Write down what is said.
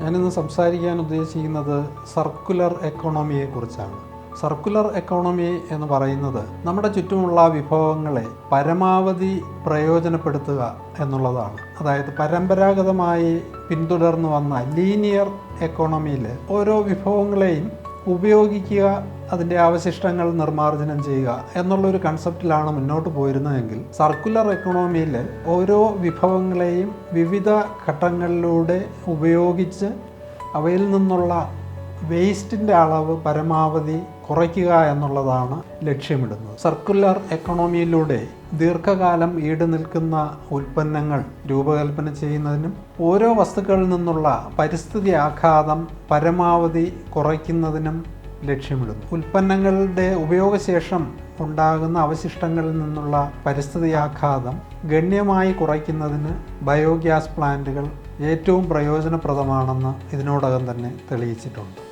ഞാനിന്ന് സംസാരിക്കാൻ ഉദ്ദേശിക്കുന്നത് സർക്കുലർ എക്കോണമിയെ കുറിച്ചാണ്. സർക്കുലർ എക്കോണമി എന്ന് പറയുന്നത് നമ്മുടെ ചുറ്റുമുള്ള വിഭവങ്ങളെ പരമാവധി പ്രയോജനപ്പെടുത്തുക എന്നുള്ളതാണ്. അതായത് പരമ്പരാഗതമായി പിന്തുടർന്നു വന്ന ലീനിയർ എക്കോണമിയിൽ ഓരോ വിഭവങ്ങളെയും ഉപയോഗിക്കുക അതിന്റെ അവശിഷ്ടങ്ങൾ നിർമ്മാർജനം ചെയ്യുക എന്നുള്ളൊരു കൺസെപ്റ്റിലാണ് മുന്നോട്ട് പോയിരുന്നതെങ്കിൽ സർക്കുലർ എക്കണോമിയിൽ ഓരോ വിഭവങ്ങളെയും വിവിധ ഘട്ടങ്ങളിലൂടെ ഉപയോഗിച്ച് അവയിൽ നിന്നുള്ള വേസ്റ്റിന്റെ അളവ് പരമാവധി കുറയ്ക്കുക എന്നുള്ളതാണ് ലക്ഷ്യമിടുന്നത്. സർക്കുലർ എക്കണോമിയിലൂടെ ദീർഘകാലം ഈട് നിൽക്കുന്ന ഉൽപ്പന്നങ്ങൾ രൂപകൽപ്പന ചെയ്യുന്നതിനും ഓരോ വസ്തുക്കളിൽ നിന്നുള്ള പരിസ്ഥിതി ആഘാതം പരമാവധി കുറയ്ക്കുന്നതിനും ലക്ഷ്യമിടുന്നു. ഉൽപ്പന്നങ്ങളുടെ ഉപയോഗശേഷം ഉണ്ടാകുന്ന അവശിഷ്ടങ്ങളിൽ നിന്നുള്ള പരിസ്ഥിതി ആഘാതം ഗണ്യമായി കുറയ്ക്കുന്നതിന് ബയോഗ്യാസ് പ്ലാന്റുകൾ ഏറ്റവും പ്രയോജനപ്രദമാണെന്ന് ഇതിനോടകം തന്നെ തെളിയിച്ചിട്ടുണ്ട്.